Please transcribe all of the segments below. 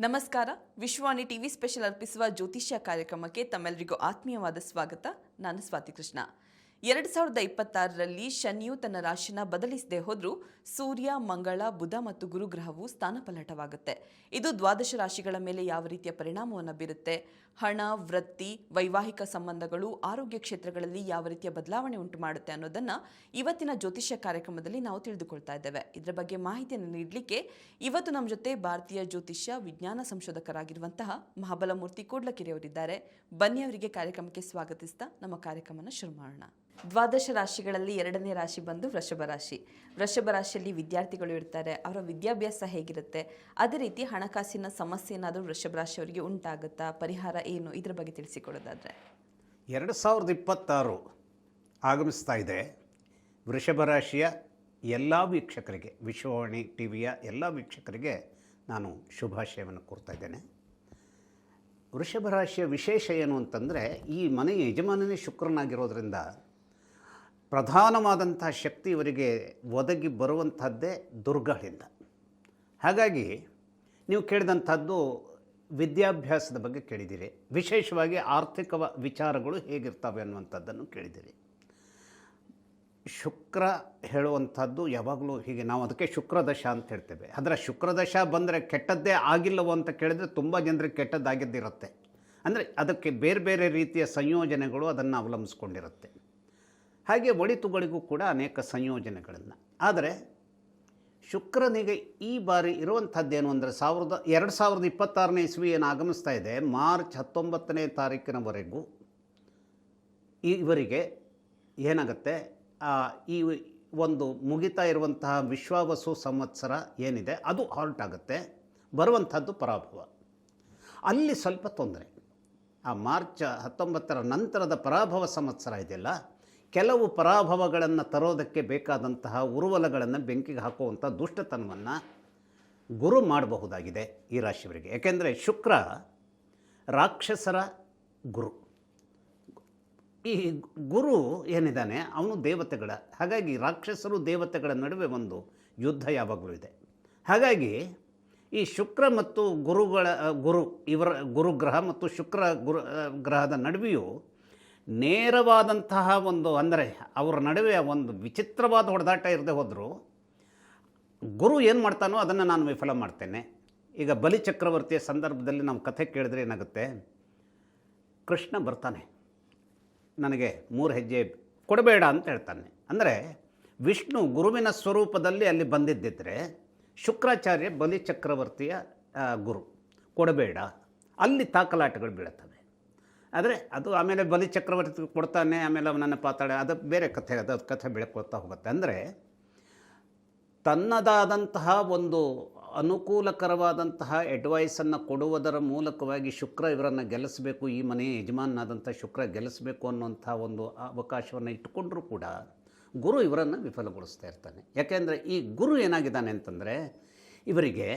ನಮಸ್ಕಾರ. ವಿಶ್ವಾನಿ TV special ಅರ್ಪಿಸುವ ಜ್ಯೋತಿಷ್ಯ ಕಾರ್ಯಕ್ರಮಕ್ಕೆ ತಮ್ಮೆಲ್ಲರಿಗೂ ಆತ್ಮೀಯವಾದ ಸ್ವಾಗತ. ನಾನು ಸ್ವಾತಿ ಕೃಷ್ಣ. ಎರಡು ಸಾವಿರದ ಇಪ್ಪತ್ತಾರರಲ್ಲಿ ಶನಿಯು ತನ್ನ ರಾಶಿನ ಬದಲಿಸದೆ ಹೋದರೂ ಸೂರ್ಯ, ಮಂಗಳ, ಬುಧ ಮತ್ತು ಗುರುಗ್ರಹವು ಸ್ಥಾನಪಲ್ಲಟವಾಗುತ್ತೆ ಇದು ದ್ವಾದಶ ರಾಶಿಗಳ ಮೇಲೆ ಯಾವ ರೀತಿಯ ಪರಿಣಾಮವನ್ನು ಬೀರುತ್ತೆ? ಹಣ, ವೃತ್ತಿ, ವೈವಾಹಿಕ ಸಂಬಂಧಗಳು, ಆರೋಗ್ಯ ಕ್ಷೇತ್ರಗಳಲ್ಲಿ ಯಾವ ರೀತಿಯ ಬದಲಾವಣೆ ಉಂಟು ಮಾಡುತ್ತೆ ಅನ್ನೋದನ್ನ ಇವತ್ತಿನ ಜ್ಯೋತಿಷ್ಯ ಕಾರ್ಯಕ್ರಮದಲ್ಲಿ ನಾವು ತಿಳಿದುಕೊಳ್ತಾ ಇದ್ದೇವೆ. ಇದರ ಬಗ್ಗೆ ಮಾಹಿತಿಯನ್ನು ನೀಡಲಿಕ್ಕೆ ಇವತ್ತು ನಮ್ಮ ಜೊತೆ ಭಾರತೀಯ ಜ್ಯೋತಿಷ್ಯ ವಿಜ್ಞಾನ ಸಂಶೋಧಕರಾಗಿರುವಂತಹ ಮಹಾಬಲಮೂರ್ತಿ ಕೂಡ್ಲಕೆರೆಯವರಿದ್ದಾರೆ. ಬನ್ನಿ ಅವರಿಗೆ ಕಾರ್ಯಕ್ರಮಕ್ಕೆ ಸ್ವಾಗತಿಸ್ತಾ ನಮ್ಮ ಕಾರ್ಯಕ್ರಮನ ಶುರು ಮಾಡೋಣ. ದ್ವಾದಶ ರಾಶಿಗಳಲ್ಲಿ ಎರಡನೇ ರಾಶಿ ಬಂದು ವೃಷಭ ರಾಶಿ. ವೃಷಭ ರಾಶಿಯಲ್ಲಿ ವಿದ್ಯಾರ್ಥಿಗಳು ಇರ್ತಾರೆ, ಅವರ ವಿದ್ಯಾಭ್ಯಾಸ ಹೇಗಿರುತ್ತೆ, ಅದೇ ರೀತಿ ಹಣಕಾಸಿನ ಸಮಸ್ಯೆ ಏನಾದರೂ ವೃಷಭ ರಾಶಿಯವರಿಗೆ ಉಂಟಾಗುತ್ತಾ, ಪರಿಹಾರ ಏನು, ಇದ್ರ ಬಗ್ಗೆ ತಿಳಿಸಿಕೊಡೋದಾದರೆ. ಎರಡು ಸಾವಿರದ ಇಪ್ಪತ್ತಾರು ಆಗಮಿಸ್ತಾ ಇದೆ ವೃಷಭ ರಾಶಿಯ ಎಲ್ಲ ವೀಕ್ಷಕರಿಗೆ, ವಿಶ್ವವಾಣಿ ಟಿ ವಿಯ ಎಲ್ಲ ವೀಕ್ಷಕರಿಗೆ ನಾನು ಶುಭಾಶಯವನ್ನು ಕೋರ್ತಾ ಇದ್ದೇನೆ. ವೃಷಭ ರಾಶಿಯ ವಿಶೇಷ ಏನು ಅಂತಂದರೆ, ಈ ಮನೆಯ ಯಜಮಾನನೇ ಶುಕ್ರನಾಗಿರೋದ್ರಿಂದ ಪ್ರಧಾನವಾದಂಥ ಶಕ್ತಿ ಇವರಿಗೆ ಒದಗಿ ಬರುವಂಥದ್ದೇ ದುರ್ಗಗಳಿಂದ ಹಾಗಾಗಿ ನೀವು ಕೇಳಿದಂಥದ್ದು ವಿದ್ಯಾಭ್ಯಾಸದ ಬಗ್ಗೆ ಕೇಳಿದ್ದೀರಿ. ವಿಶೇಷವಾಗಿ ಆರ್ಥಿಕ ವಿಚಾರಗಳು ಹೇಗಿರ್ತವೆ ಅನ್ನುವಂಥದ್ದನ್ನು ಕೇಳಿದ್ದೀರಿ. ಶುಕ್ರ ಹೇಳುವಂಥದ್ದು ಯಾವಾಗಲೂ ಹೀಗೆ ನಾವು ಅದಕ್ಕೆ ಶುಕ್ರದಶ ಅಂತ ಹೇಳ್ತೇವೆ. ಅದರ ಶುಕ್ರದಶ ಬಂದರೆ ಕೆಟ್ಟದ್ದೇ ಆಗಿಲ್ಲವೋ ಅಂತ ಕೇಳಿದರೆ ತುಂಬ ಜನರಿಗೆ ಕೆಟ್ಟದ್ದಾಗಿದ್ದಿರುತ್ತೆ. ಅಂದರೆ ಅದಕ್ಕೆ ಬೇರೆ ಬೇರೆ ರೀತಿಯ ಸಂಯೋಜನೆಗಳು ಅದನ್ನು ಅವಲಂಬಿಸ್ಕೊಂಡಿರುತ್ತೆ. ಹಾಗೆ ಒಳಿತುಗಳಿಗೂ ಕೂಡ ಅನೇಕ ಸಂಯೋಜನೆಗಳನ್ನು. ಆದರೆ ಶುಕ್ರನಿಗೆ ಈ ಬಾರಿ ಇರುವಂಥದ್ದೇನು ಅಂದರೆ ಸಾವಿರದ, ಎರಡು ಸಾವಿರದ ಇಪ್ಪತ್ತಾರನೇ ಇಸ್ವಿ ಏನು ಆಗಮಿಸ್ತಾ ಇದೆ, ಮಾರ್ಚ್ ಹತ್ತೊಂಬತ್ತನೇ ತಾರೀಕಿನವರೆಗೂ ಇವರಿಗೆ ಏನಾಗುತ್ತೆ? ಈ ಒಂದು ಮುಗಿತಾ ಇರುವಂತಹ ವಿಶ್ವಾವಸು ಸಂವತ್ಸರ ಏನಿದೆ, ಅದು ಹಾಲ್ಟ್ ಆಗುತ್ತೆ, ಬರುವಂಥದ್ದು ಪರಾಭವ. ಅಲ್ಲಿ ಸ್ವಲ್ಪ ತೊಂದರೆ. ಆ ಮಾರ್ಚ್ ಹತ್ತೊಂಬತ್ತರ ನಂತರದ ಪರಾಭವ ಸಂವತ್ಸರ ಇದೆಯಲ್ಲ ಕೆಲವು ಪರಾಭವಗಳನ್ನು ತರೋದಕ್ಕೆ ಬೇಕಾದಂತಹ ಉರುವಲಗಳನ್ನು ಬೆಂಕಿಗೆ ಹಾಕುವಂಥ ದುಷ್ಟತನವನ್ನು ಗುರು ಮಾಡಬಹುದಾಗಿದೆ ಈ ರಾಶಿಯವರಿಗೆ. ಯಾಕೆಂದರೆ ಶುಕ್ರ ರಾಕ್ಷಸರ ಗುರು. ಈ ಗುರು ಏನಿದ್ದಾನೆ? ಅವನು ದೇವತೆಗಳ. ಹಾಗಾಗಿ ರಾಕ್ಷಸರು ದೇವತೆಗಳ ನಡುವೆ ಒಂದು ಯುದ್ಧ ಯಾವಾಗಲೂ ಇದೆ. ಹಾಗಾಗಿ ಈ ಶುಕ್ರ ಮತ್ತು ಗುರುಗಳ, ಗುರು ಇವರ, ಗುರುಗ್ರಹ ಮತ್ತು ಶುಕ್ರ ಗುರು ಗ್ರಹದ ನಡುವೆಯೂ ನೇರವಾದಂತಹ ಒಂದು, ಅಂದರೆ ಅವರ ನಡುವೆ ಒಂದು ವಿಚಿತ್ರವಾದ ಹೊಡೆದಾಟ ಇರದೆ ಹೋದರೂ, ಗುರು ಏನು ಮಾಡ್ತಾನೋ ಅದನ್ನು ನಾನು ವಿಫಲ ಮಾಡ್ತೇನೆ. ಈಗ ಬಲಿ ಚಕ್ರವರ್ತಿಯ ಸಂದರ್ಭದಲ್ಲಿ ನಾವು ಕಥೆ ಕೇಳಿದ್ರೆ ಏನಾಗುತ್ತೆ? ಕೃಷ್ಣ ಬರ್ತಾನೆ. ನನಗೆ ಮೂರು ಹೆಜ್ಜೆ ಕೊಡಬೇಡ ಅಂತ ಹೇಳ್ತಾನೆ. ಅಂದರೆ ವಿಷ್ಣು ಗುರುವಿನ ಸ್ವರೂಪದಲ್ಲಿ ಅಲ್ಲಿ ಬಂದಿದ್ದಿದ್ದರೆ ಶುಕ್ರಾಚಾರ್ಯ ಬಲಿ ಚಕ್ರವರ್ತಿಯ ಗುರು, ಕೊಡಬೇಡ. ಅಲ್ಲಿ ತಾಕಲಾಟಗಳು ಬೀಳುತ್ತವೆ. ಆದರೆ ಅದು ಆಮೇಲೆ ಬಲಿ ಚಕ್ರವರ್ತಿ ಕೊಡ್ತಾನೆ, ಆಮೇಲೆ ಅವನನ್ನು ಪಾತಾಳೆ. ಅದು ಬೇರೆ ಕಥೆ, ಅದು ಕಥೆ ಬೆಳ್ಕೊಳ್ತಾ ಹೋಗುತ್ತೆ. ಅಂದರೆ ತನ್ನದಾದಂತಹ ಒಂದು ಅನುಕೂಲಕರವಾದಂತಹ ಅಡ್ವೈಸನ್ನು ಕೊಡುವುದರ ಮೂಲಕವಾಗಿ ಶುಕ್ರ ಇವರನ್ನು ಗೆಲ್ಲಿಸಬೇಕು, ಈ ಮನೆಯ ಯಜಮಾನನಾದಂಥ ಶುಕ್ರ ಗೆಲ್ಲಿಸಬೇಕು ಅನ್ನುವಂಥ ಒಂದು ಅವಕಾಶವನ್ನು ಇಟ್ಟುಕೊಂಡರೂ ಕೂಡ ಗುರು ಇವರನ್ನು ವಿಫಲಗೊಳಿಸ್ತಾ ಇರ್ತಾನೆ. ಯಾಕೆಂದರೆ ಈ ಗುರು ಏನಾಗಿದ್ದಾನೆ ಅಂತಂದರೆ ಇವರಿಗೆ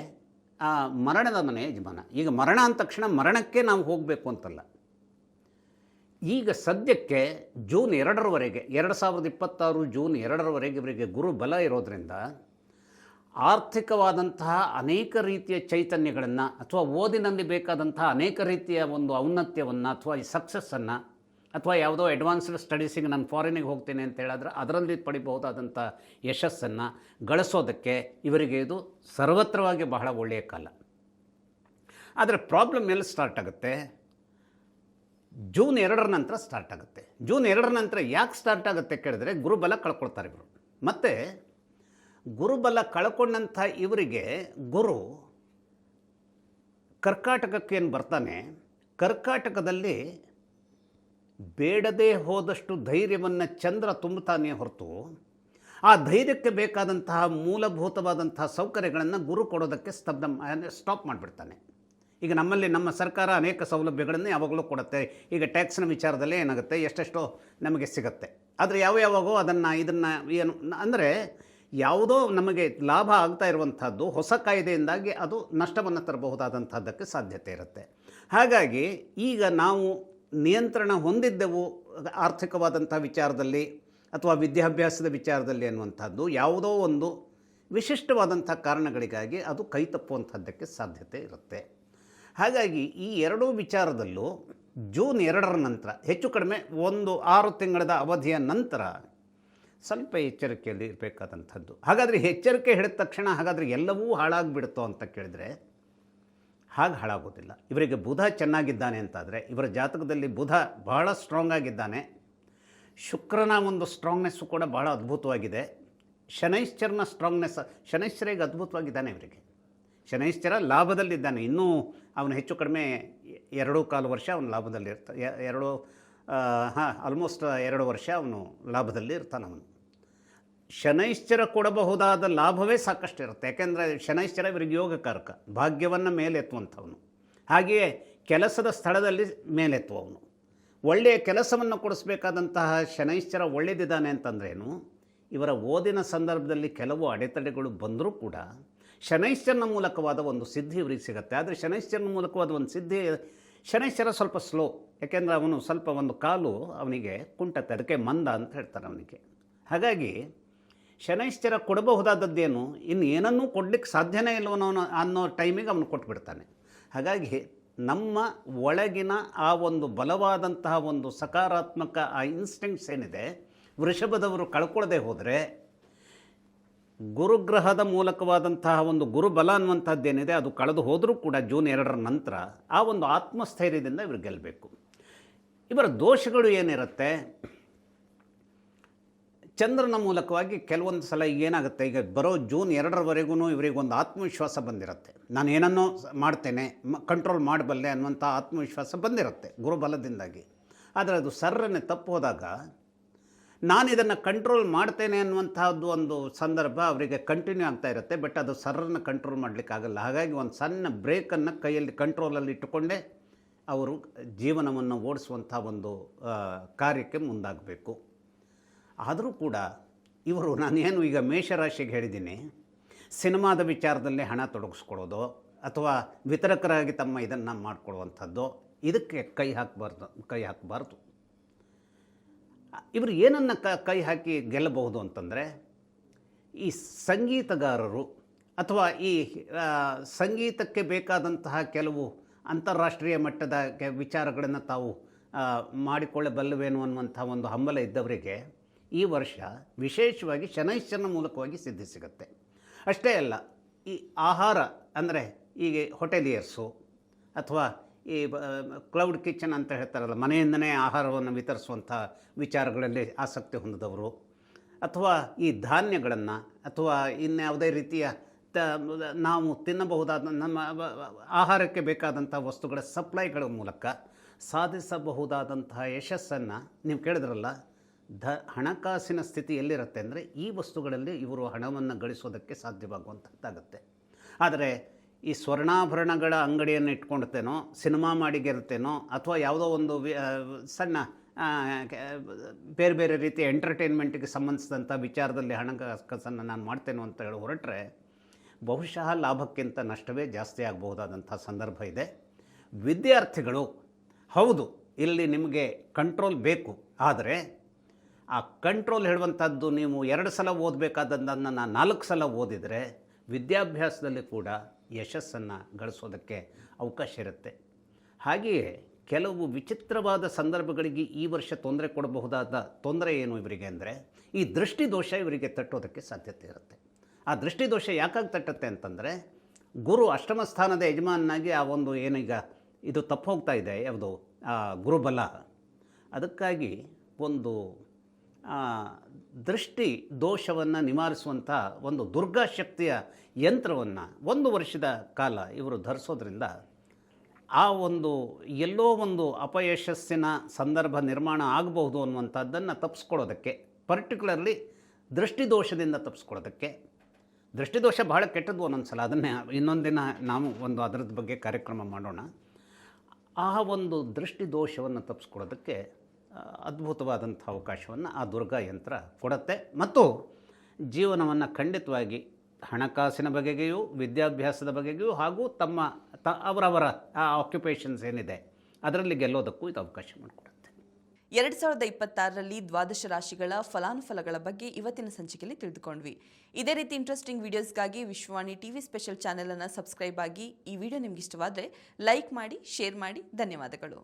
ಆ ಮರಣದ ಮನೆ ಯಜಮಾನ. ಈಗ ಮರಣ ಅಂದ ತಕ್ಷಣ ಮರಣಕ್ಕೆ ನಾವು ಹೋಗಬೇಕು ಅಂತಲ್ಲ. ಈಗ ಸದ್ಯಕ್ಕೆ ಜೂನ್ ಎರಡರವರೆಗೆ, ಎರಡು ಸಾವಿರದ ಇಪ್ಪತ್ತಾರು ಜೂನ್ ಎರಡರವರೆಗೆ ಇವರಿಗೆ ಗುರು ಬಲ ಇರೋದರಿಂದ ಆರ್ಥಿಕವಾದಂತಹ ಅನೇಕ ರೀತಿಯ ಚೈತನ್ಯಗಳನ್ನು ಅಥವಾ ಓದಿನಲ್ಲಿ ಬೇಕಾದಂತಹ ಅನೇಕ ರೀತಿಯ ಒಂದು ಔನ್ನತ್ಯವನ್ನು ಅಥವಾ ಈ ಸಕ್ಸಸ್ಸನ್ನು ಅಥವಾ ಯಾವುದೋ ಅಡ್ವಾನ್ಸ್ಡ್ ಸ್ಟಡೀಸಿಗೆ ನಾನು ಫಾರಿನಿಗೆ ಹೋಗ್ತೇನೆ ಅಂತ ಹೇಳಿದ್ರೆ ಅದರಲ್ಲಿ ಪಡಿಬಹುದಾದಂಥ ಯಶಸ್ಸನ್ನು ಗಳಿಸೋದಕ್ಕೆ ಇವರಿಗೆ ಇದು ಸರ್ವತ್ರವಾಗಿ ಬಹಳ ಒಳ್ಳೆಯ ಕಾಲ. ಆದರೆ ಪ್ರಾಬ್ಲಮ್ ಎಲ್ಲಿ ಸ್ಟಾರ್ಟ್ ಆಗುತ್ತೆ? ಜೂನ್ ಎರಡರ ನಂತರ ಸ್ಟಾರ್ಟ್ ಆಗುತ್ತೆ. ಜೂನ್ ಎರಡರ ನಂತರ ಯಾಕೆ ಸ್ಟಾರ್ಟ್ ಆಗುತ್ತೆ ಕೇಳಿದ್ರೆ ಗುರುಬಲ ಕಳ್ಕೊಳ್ತಾರೆ ಇವರು. ಮತ್ತು ಗುರುಬಲ ಕಳ್ಕೊಂಡಂಥ ಇವರಿಗೆ ಗುರು ಕರ್ಕಾಟಕಕ್ಕೆ ಏನು ಬರ್ತಾನೆ? ಕರ್ಕಾಟಕದಲ್ಲಿ ಬೇಡದೇ ಹೋದಷ್ಟು ಧೈರ್ಯವನ್ನು ಚಂದ್ರ ತುಂಬುತ್ತಾನೆ ಹೊರತು ಆ ಧೈರ್ಯಕ್ಕೆ ಬೇಕಾದಂತಹ ಮೂಲಭೂತವಾದಂತಹ ಸೌಕರ್ಯಗಳನ್ನು ಗುರು ಕೊಡೋದಕ್ಕೆ ಸ್ತಬ್ಧ ಸ್ಟಾಪ್ ಮಾಡಿಬಿಡ್ತಾನೆ. ಈಗ ನಮ್ಮಲ್ಲಿ ನಮ್ಮ ಸರ್ಕಾರ ಅನೇಕ ಸೌಲಭ್ಯಗಳನ್ನು ಯಾವಾಗಲೂ ಕೊಡುತ್ತೆ. ಈಗ ಟ್ಯಾಕ್ಸ್ನ ವಿಚಾರದಲ್ಲಿ ಏನಾಗುತ್ತೆ? ಎಷ್ಟೆಷ್ಟೋ ನಮಗೆ ಸಿಗುತ್ತೆ. ಆದರೆ ಯಾವ ಯಾವಾಗೋ ಅದನ್ನು, ಇದನ್ನು ಏನು ಅಂದರೆ ಯಾವುದೋ ನಮಗೆ ಲಾಭ ಆಗ್ತಾ ಇರುವಂಥದ್ದು ಹೊಸ ಕಾಯ್ದೆಯಿಂದಾಗಿ ಅದು ನಷ್ಟವನ್ನು ತರಬಹುದಾದಂಥದ್ದಕ್ಕೆ ಸಾಧ್ಯತೆ ಇರುತ್ತೆ. ಹಾಗಾಗಿ ಈಗ ನಾವು ನಿಯಂತ್ರಣ ಹೊಂದಿದ್ದೆವು ಆರ್ಥಿಕವಾದಂಥ ವಿಚಾರದಲ್ಲಿ ಅಥವಾ ವಿದ್ಯಾಭ್ಯಾಸದ ವಿಚಾರದಲ್ಲಿ ಅನ್ನುವಂಥದ್ದು ಯಾವುದೋ ಒಂದು ವಿಶಿಷ್ಟವಾದಂಥ ಕಾರಣಗಳಿಗಾಗಿ ಅದು ಕೈ ತಪ್ಪುವಂಥದ್ದಕ್ಕೆ ಸಾಧ್ಯತೆ ಇರುತ್ತೆ. ಹಾಗಾಗಿ ಈ ಎರಡೂ ವಿಚಾರದಲ್ಲೂ ಜೂನ್ ಎರಡರ ನಂತರ, ಹೆಚ್ಚು ಕಡಿಮೆ ಒಂದು ಆರು ತಿಂಗಳದ ಅವಧಿಯ ನಂತರ ಸ್ವಲ್ಪ ಎಚ್ಚರಿಕೆಯಲ್ಲಿ ಇರಬೇಕಾದಂಥದ್ದು. ಹಾಗಾದರೆ ಎಚ್ಚರಿಕೆ ಹಿಡಿದ ತಕ್ಷಣ ಹಾಗಾದರೆ ಎಲ್ಲವೂ ಹಾಳಾಗಿಬಿಡುತ್ತೋ ಅಂತ ಕೇಳಿದರೆ ಹಾಗೆ ಹಾಳಾಗೋದಿಲ್ಲ. ಇವರಿಗೆ ಬುಧ ಚೆನ್ನಾಗಿದ್ದಾನೆ ಅಂತಾದರೆ, ಇವರ ಜಾತಕದಲ್ಲಿ ಬುಧ ಬಹಳ ಸ್ಟ್ರಾಂಗ್ ಆಗಿದ್ದಾನೆ. ಶುಕ್ರನ ಒಂದು ಸ್ಟ್ರಾಂಗ್ನೆಸ್ಸು ಕೂಡ ಬಹಳ ಅದ್ಭುತವಾಗಿದೆ. ಶನೈಶ್ಚರನ ಸ್ಟ್ರಾಂಗ್ನೆಸ್ ಶನೈಶ್ಚರಿಗೆ ಅದ್ಭುತವಾಗಿದ್ದಾನೆ ಇವರಿಗೆ. ಶನೈಶ್ಚರ ಲಾಭದಲ್ಲಿದ್ದಾನೆ. ಇನ್ನೂ ಅವನು ಹೆಚ್ಚು ಕಡಿಮೆ ಎರಡು ಕಾಲು ವರ್ಷ ಅವನು ಲಾಭದಲ್ಲಿ ಇರ್ತಾನೆ ಎರಡು ಹಾಂ ಆಲ್ಮೋಸ್ಟ್ ಎರಡು ವರ್ಷ ಅವನು ಲಾಭದಲ್ಲಿ ಇರ್ತಾನೆ ಅವನು. ಶನೈಶ್ಚರ ಕೊಡಬಹುದಾದ ಲಾಭವೇ ಸಾಕಷ್ಟು ಇರುತ್ತೆ. ಯಾಕೆಂದರೆ ಶನೈಶ್ಚರ ಇವರಿಗೆ ಯೋಗಕಾರಕ. ಭಾಗ್ಯವನ್ನು ಮೇಲೆತ್ತುವಂಥವನು. ಹಾಗೆಯೇ ಕೆಲಸದ ಸ್ಥಳದಲ್ಲಿ ಮೇಲೆತ್ತುವವನು. ಒಳ್ಳೆಯ ಕೆಲಸವನ್ನು ಕೊಡಿಸ್ಬೇಕಾದಂತಹ ಶನೈಶ್ಚರ ಒಳ್ಳೆಯದಿದ್ದಾನೆ ಅಂತಂದ್ರೇನು, ಇವರ ಓದಿನ ಸಂದರ್ಭದಲ್ಲಿ ಕೆಲವು ಅಡೆತಡೆಗಳು ಬಂದರೂ ಕೂಡ ಶನೈಶ್ಚರನ ಮೂಲಕವಾದ ಒಂದು ಸಿದ್ಧಿ ಇವರಿಗೆ ಸಿಗುತ್ತೆ. ಆದರೆ ಶನೈಶ್ಚರನ ಮೂಲಕವಾದ ಒಂದು ಸಿದ್ಧಿ ಶನೈಶ್ಚರ ಸ್ವಲ್ಪ ಸ್ಲೋ ಯಾಕೆಂದರೆ ಅವನು ಸ್ವಲ್ಪ ಒಂದು ಕಾಲು ಅವನಿಗೆ ಕುಂಟತ್ತೆ. ಅದಕ್ಕೆ ಮಂದ ಅಂತ ಹೇಳ್ತಾರೆ ಅವನಿಗೆ. ಹಾಗಾಗಿ ಶನೈಶ್ಚರ ಕೊಡಬಹುದಾದದ್ದೇನು? ಇನ್ನು ಏನನ್ನೂ ಕೊಡಲಿಕ್ಕೆ ಸಾಧ್ಯನೇ ಅನ್ನೋ- ಅನ್ನೋ ಟೈಮಿಗೆ ಅವನು ಕೊಟ್ಬಿಡ್ತಾನೆ. ಹಾಗಾಗಿ ನಮ್ಮ ಒಳಗಿನ ಆ ಒಂದು ಬಲವಾದಂತಹ ಒಂದು ಸಕಾರಾತ್ಮಕ ಆ ಇನ್ಸ್ಟಿಂಕ್ಟ್ಸ್ ಏನಿದೆ, ವೃಷಭದವರು ಕಳ್ಕೊಳ್ಳದೆ ಹೋದರೆ ಗುರುಗ್ರಹದ ಮೂಲಕವಾದಂತಹ ಒಂದು ಗುರುಬಲ ಅನ್ನುವಂಥದ್ದೇನಿದೆ, ಅದು ಕಳೆದು ಹೋದರೂ ಕೂಡ ಜೂನ್ ಎರಡರ ನಂತರ ಆ ಒಂದು ಆತ್ಮಸ್ಥೈರ್ಯದಿಂದ ಇವರು ಗೆಲ್ಲಬೇಕು ಇವರ ದೋಷಗಳು ಏನಿರುತ್ತೆ? ಚಂದ್ರನ ಮೂಲಕವಾಗಿ ಕೆಲವೊಂದು ಸಲ ಏನಾಗುತ್ತೆ, ಈಗ ಬರೋ ಜೂನ್ ಎರಡರವರೆಗೂ ಇವರಿಗೆ ಒಂದು ಆತ್ಮವಿಶ್ವಾಸ ಬಂದಿರುತ್ತೆ. ನಾನು ಏನನ್ನೋ ಮಾಡ್ತೇನೆ ಕಂಟ್ರೋಲ್ ಮಾಡಬಲ್ಲೆ ಅನ್ನುವಂಥ ಆತ್ಮವಿಶ್ವಾಸ ಬಂದಿರುತ್ತೆ ಗುರುಬಲದಿಂದಾಗಿ. ಆದರೆ ಅದು ಸರ್ರನ್ನೇ ತಪ್ಪು ಹೋದಾಗ ನಾನು ಇದನ್ನು ಕಂಟ್ರೋಲ್ ಮಾಡ್ತೇನೆ ಅನ್ನುವಂಥದ್ದು ಒಂದು ಸಂದರ್ಭ ಅವರಿಗೆ ಕಂಟಿನ್ಯೂ ಆಗ್ತಾ ಇರುತ್ತೆ ಬಟ್ ಅದು ಸರ್ರನ್ನು ಕಂಟ್ರೋಲ್ ಮಾಡಲಿಕ್ಕಾಗಲ್ಲ ಹಾಗಾಗಿ ಒಂದು ಸಣ್ಣ ಬ್ರೇಕನ್ನು ಕೈಯಲ್ಲಿ ಕಂಟ್ರೋಲಲ್ಲಿ ಇಟ್ಟುಕೊಂಡೇ ಅವರು ಜೀವನವನ್ನು ಓಡಿಸುವಂಥ ಒಂದು ಕಾರ್ಯಕ್ಕೆ ಮುಂದಾಗಬೇಕು. ಆದರೂ ಕೂಡ ಇವರು, ನಾನೇನು ಈಗ ಮೇಷರಾಶಿಗೆ ಹೇಳಿದ್ದೀನಿ, ಸಿನಿಮಾದ ವಿಚಾರದಲ್ಲಿ ಹಣ ತೊಡಗಿಸ್ಕೊಳ್ಳೋದು, ಅಥವಾ ವಿತರಕರಾಗಿ ತಮ್ಮ ಇದನ್ನು ಮಾಡಿಕೊಳ್ಳುವಂಥದ್ದು, ಇದಕ್ಕೆ ಕೈ ಹಾಕಬಾರ್ದು ಕೈ ಹಾಕಬಾರ್ದು. ಇವರು ಏನನ್ನು ಕ, ಕೈ ಹಾಕಿ ಗೆಲ್ಲಬಹುದು ಅಂತಂದರೆ ಈ ಸಂಗೀತಗಾರರು ಅಥವಾ ಈ ಸಂಗೀತಕ್ಕೆ ಬೇಕಾದಂತಹ ಕೆಲವು ಅಂತಾರಾಷ್ಟ್ರೀಯ ಮಟ್ಟದ ವಿಚಾರಗಳನ್ನು ತಾವು ಮಾಡಿಕೊಳ್ಳಬಲ್ಲವೇನು ಅನ್ನುವಂಥ ಒಂದು ಹಂಬಲ ಇದ್ದವರಿಗೆ ಈ ವರ್ಷ ವಿಶೇಷವಾಗಿ ಶನೈಶ್ಚರನ ಮೂಲಕವಾಗಿ ಸಿದ್ಧಿ ಸಿಗುತ್ತೆ. ಅಷ್ಟೇ ಅಲ್ಲ, ಈ ಆಹಾರ ಅಂದರೆ ಈಗ ಹೋಟೆಲಿಯರ್ಸು ಅಥವಾ ಈ ಕ್ಲೌಡ್ ಕಿಚನ್ ಅಂತ ಹೇಳ್ತಾರಲ್ಲ, ಮನೆಯಿಂದನೇ ಆಹಾರವನ್ನು ವಿತರಿಸುವಂಥ ವಿಚಾರಗಳಲ್ಲಿ ಆಸಕ್ತಿ ಹೊಂದಿದವರು. ಅಥವಾ ಈ ಧಾನ್ಯಗಳನ್ನು, ಅಥವಾ ಇನ್ಯಾವುದೇ ರೀತಿಯ ತ, ನಾವು ತಿನ್ನಬಹುದಾದ ನಮ್ಮ, ಆಹಾರಕ್ಕೆ ಬೇಕಾದಂಥ ವಸ್ತುಗಳ ಸಪ್ಲೈಗಳ ಮೂಲಕ ಸಾಧಿಸಬಹುದಾದಂತಹ ಯಶಸ್ಸನ್ನು ನೀವು ಕೇಳಿದ್ರಲ್ಲ, ಧ, ಹಣಕಾಸಿನ ಸ್ಥಿತಿ ಎಲ್ಲಿರುತ್ತೆ ಅಂದರೆ ಈ ವಸ್ತುಗಳಲ್ಲಿ ಇವರು ಹಣವನ್ನು ಗಳಿಸೋದಕ್ಕೆ ಸಾಧ್ಯವಾಗುವಂಥದ್ದಾಗುತ್ತೆ ಆದರೆ ಈ ಸ್ವರ್ಣಾಭರಣಗಳ ಅಂಗಡಿಯನ್ನು ಇಟ್ಕೊಂಡಿರ್ತೇನೋ, ಸಿನಿಮಾ ಮಾಡಿ ಗೆಲ್ತೇನೋ ಅಥವಾ ಯಾವುದೋ ಒಂದು ಸಣ್ಣ ಬೇರೆ ಬೇರೆ ರೀತಿಯ ಎಂಟರ್ಟೈನ್ಮೆಂಟ್ಗೆ ಸಂಬಂಧಿಸಿದಂಥ ವಿಚಾರದಲ್ಲಿ ಹಣಕಾಸನ್ನು ನಾನು ಮಾಡ್ತೇನೋ ಅಂತ ಹೇಳಿ ಹೊರಟ್ರೆ, ಬಹುಶಃ ಲಾಭಕ್ಕಿಂತ ನಷ್ಟವೇ ಜಾಸ್ತಿ ಆಗಬಹುದಾದಂಥ ಸಂದರ್ಭ ಇದೆ. ವಿದ್ಯಾರ್ಥಿಗಳು, ಹೌದು, ಇಲ್ಲಿ ನಿಮಗೆ ಕಂಟ್ರೋಲ್ ಬೇಕು, ಆದರೆ ಆ ಕಂಟ್ರೋಲ್ ಹೇಳುವಂಥದ್ದು ನೀವು ಎರಡು ಸಲ ಓದಬೇಕಾದದ್ದನ್ನು ನಾನು ನಾಲ್ಕು ಸಲ ಓದಿದರೆ, ವಿದ್ಯಾಭ್ಯಾಸದಲ್ಲಿ ಕೂಡ ಯಶಸ್ಸನ್ನು ಗಳಿಸೋದಕ್ಕೆ ಅವಕಾಶ ಇರುತ್ತೆ. ಹಾಗೆಯೇ ಕೆಲವು ವಿಚಿತ್ರವಾದ ಸಂದರ್ಭಗಳಿಗೆ ಈ ವರ್ಷ ತೊಂದರೆ ಕೊಡಬಹುದಾದ ತೊಂದರೆ ಏನು ಇವರಿಗೆ ಅಂದರೆ, ಈ ದೃಷ್ಟಿದೋಷ ಇವರಿಗೆ ತಟ್ಟೋದಕ್ಕೆ ಸಾಧ್ಯತೆ ಇರುತ್ತೆ. ಆ ದೃಷ್ಟಿದೋಷ ಯಾಕಾಗಿ ತಟ್ಟುತ್ತೆ ಅಂತಂದರೆ, ಗುರು ಅಷ್ಟಮ ಸ್ಥಾನದ ಯಜಮಾನನಾಗಿ ಆ ಒಂದು ಏನೀಗ ಇದು ತಪ್ಪು ಹೋಗ್ತಾ ಇದೆ, ಯಾವುದು? ಗುರುಬಲ. ಅದಕ್ಕಾಗಿ ಒಂದು ದೃಷ್ಟಿ ದೋಷವನ್ನು ನಿವಾರಿಸುವಂಥ ಒಂದು ದುರ್ಗಾ ಶಕ್ತಿಯ ಯಂತ್ರವನ್ನು ಒಂದು ವರ್ಷದ ಕಾಲ ಇವರು ಧರಿಸೋದ್ರಿಂದ ಆ ಒಂದು ಎಲ್ಲೋ ಒಂದು ಅಪಯಶಸ್ಸಿನ ಸಂದರ್ಭ ನಿರ್ಮಾಣ ಆಗಬಹುದು ಅನ್ನುವಂಥದ್ದನ್ನು ತಪ್ಪಿಸ್ಕೊಳ್ಳೋದಕ್ಕೆ ಪರ್ಟಿಕ್ಯುಲರ್ಲಿ ದೃಷ್ಟಿದೋಷದಿಂದ ತಪ್ಪಿಸ್ಕೊಳ್ಳೋದಕ್ಕೆ ದೃಷ್ಟಿದೋಷ ಬಹಳ ಕೆಟ್ಟದ್ದು ಒಂದೊಂದು ಸಲ ಅದನ್ನೇ ಇನ್ನೊಂದಿನ ನಾವು ಒಂದು ಅದರದ ಬಗ್ಗೆ ಕಾರ್ಯಕ್ರಮ ಮಾಡೋಣ. ಆ ಒಂದು ದೃಷ್ಟಿದೋಷವನ್ನು ತಪ್ಪಿಸ್ಕೊಳ್ಳೋದಕ್ಕೆ ಅದ್ಭುತವಾದಂಥ ಅವಕಾಶವನ್ನು ಆ ದುರ್ಗಾ ಯಂತ್ರ ಕೊಡುತ್ತೆ. ಮತ್ತು ಜೀವನವನ್ನು ಖಂಡಿತವಾಗಿ ಹಣಕಾಸಿನ ಬಗೆಗೆಯೂ ವಿದ್ಯಾಭ್ಯಾಸದ ಬಗೆಗೆಯೂ ಹಾಗೂ ತಮ್ಮ ತ ಅವರವರ ಆಕ್ಯುಪೇಷನ್ಸ್ ಏನಿದೆ ಅದರಲ್ಲಿ ಗೆಲ್ಲೋದಕ್ಕೂ ಇದು ಅವಕಾಶ ಮಾಡಿಕೊಡುತ್ತೆ. ಎರಡು ಸಾವಿರದ ಇಪ್ಪತ್ತಾರರಲ್ಲಿ ದ್ವಾದಶ ರಾಶಿಗಳ ಫಲಾನುಫಲಗಳ ಬಗ್ಗೆ ಇವತ್ತಿನ ಸಂಚಿಕೆಯಲ್ಲಿ ತಿಳಿದುಕೊಂಡ್ವಿ. ಇದೇ ರೀತಿ ಇಂಟ್ರೆಸ್ಟಿಂಗ್ ವಿಡಿಯೋಸ್ಗಾಗಿ ವಿಶ್ವವಾಣಿ ಟಿವಿ ಸ್ಪೆಷಲ್ ಚಾನೆಲನ್ನು ಸಬ್ಸ್ಕ್ರೈಬ್ ಆಗಿ ಈ ವಿಡಿಯೋ ನಿಮ್ಗೆ ಇಷ್ಟವಾದರೆ ಲೈಕ್ ಮಾಡಿ ಶೇರ್ ಮಾಡಿ. ಧನ್ಯವಾದಗಳು.